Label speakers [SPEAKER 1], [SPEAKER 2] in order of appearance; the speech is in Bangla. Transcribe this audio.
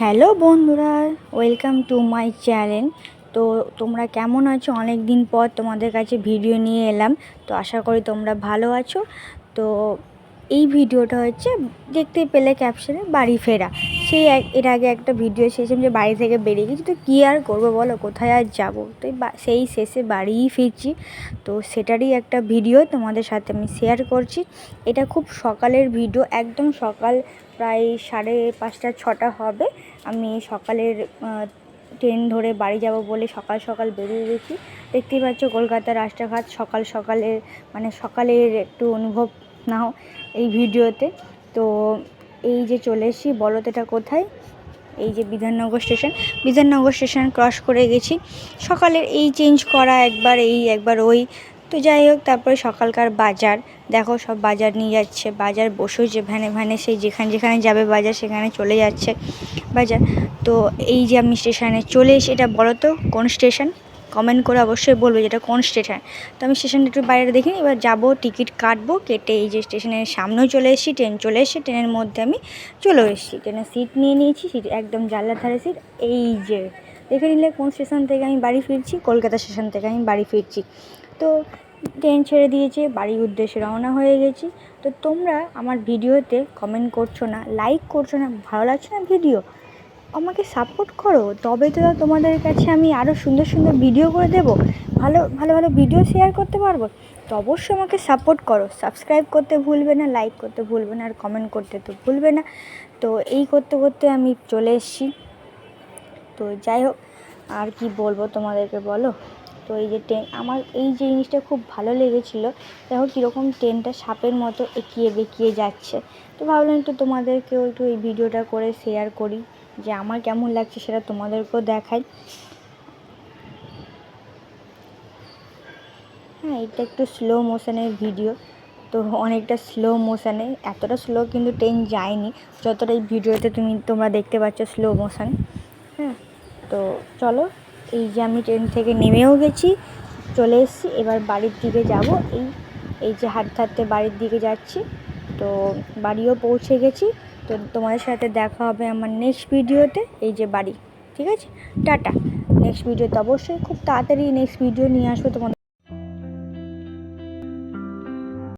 [SPEAKER 1] হ্যালো বন্ধুরা, ওয়েলকাম টু মাই চ্যানেল। তো তোমরা কেমন আছো? অনেক দিন পর তোমাদের কাছে ভিডিও নিয়ে এলাম। তো আশা করি তোমরা ভালো আছো। তো এই ভিডিওটা হচ্ছে দেখতে পেলে ক্যাপশনে বাড়ি ফেরা। সেই এর আগে একটা ভিডিও এসেছিলাম যে বাড়ি থেকে বেরিয়ে গেছি, তো কী আর করব বলো? কোথায় আর যাব? তো সেই শেষে বাড়িই ফিরছি। তো সেটারই একটা ভিডিও তোমাদের সাথে আমি শেয়ার করছি। এটা খুব সকালের ভিডিও একদম সকাল প্রায় সাড়ে পাঁচটা, ছটা হবে। আমি সকালের ট্রেন ধরে বাড়ি যাব বলে সকাল সকাল বেরিয়ে গেছি। দেখতেই পাচ্ছ কলকাতার রাস্তাঘাট সকাল সকালের মানে সকালের একটু অনুভব নাও এই ভিডিওতে। তো এই যে চলে এসেছি, বলো তো এটা কোথায়? এই যে Bidhannagar station. Bidhannagar station cross করে গেছি। সকালের এই চেঞ্জ করা একবার, এই একবার, ওই। তো যাই হোক, তারপরে সকালকার বাজার। দেখো, সব বাজার নিয়ে যাচ্ছে। বাজার বসেও বসেছে ভ্যানে ভ্যানে সেই যেখানে যেখানে যাবে বাজার, সেখানে চলে যাচ্ছে বাজার। তো এই যে আমি স্টেশনে চলে এসে এটা বলো তো কোন স্টেশন? কমেন্ট করে অবশ্যই বলব যেটা কোন স্টেশন তো আমি স্টেশনটা একটু বাইরে দেখি এবার যাব টিকিট কাটবো, কেটে এই যে স্টেশনের সামনেও চলে এসেছি ট্রেন চলে এসেছে ট্রেনের মধ্যে আমি চলে এসেছি। ট্রেনের সিট নিয়ে নিয়েছি সিট একদম জানলার ধারে সিট এই যে। দেখে নিলে কোন স্টেশন থেকে আমি বাড়ি ফিরছি, কলকাতা স্টেশন থেকে আমি বাড়ি ফিরছি। তো ট্রেন ছেড়ে দিয়েছে, বাড়ির উদ্দেশ্যে রওনা হয়ে গেছি। তো তোমরা আমার ভিডিওতে কমেন্ট করছ না লাইক করছ না, ভালো লাগছে না ভিডিও আমাকে সাপোর্ট করো, তবে তো তোমাদের কাছে আমি আরও সুন্দর সুন্দর ভিডিও করে দেবো। ভালো ভালো ভালো ভিডিও শেয়ার করতে পারব। তো অবশ্যই আমাকে সাপোর্ট করো। সাবস্ক্রাইব করতে ভুলবে না লাইক করতে ভুলবে না, আর কমেন্ট করতে তো ভুলবে না। তো এই করতে করতে আমি চলে এসেছি। তো যাই হোক, আর কি বলব তোমাদেরকে বলো? তো এই যে ট্রেন, আমার এই যে জিনিসটা খুব ভালো লেগেছিলো, দেখো কীরকম ট্রেনটা সাপের মতো এঁকিয়ে বেঁকিয়ে যাচ্ছে। তো ভাবলাম একটু তোমাদেরকেও একটু এই ভিডিওটা করে শেয়ার করি। যে আমার কেমন লাগছে সেটা তোমাদেরকেও দেখাই। হ্যাঁ এটা একটু স্লো মোশনের ভিডিও তো অনেকটা স্লো মোশানে এতটা স্লো কিন্তু ট্রেন যায়নি। যতটা এই ভিডিওতে তুমি, তোমরা দেখতে পাচ্ছ স্লো মোশন হ্যাঁ তো চলো, এই যে আমি ট্রেন থেকে নেমেও গেছি, চলে এসেছি, এবার বাড়ির দিকে যাব। এই এই যে হাঁটতে হাঁটতে বাড়ির দিকে যাচ্ছি, তো বাড়িও পৌঁছে গেছি। তো তোমাদের সাথে দেখা হবে আমার নেক্সট ভিডিওতে এই যে বাড়ি, ঠিক আছে? টাটা। নেক্সট ভিডিওতে অবশ্যই খুব তাড়াতাড়ি নেক্সট ভিডিও নিয়ে আসব তোমাদের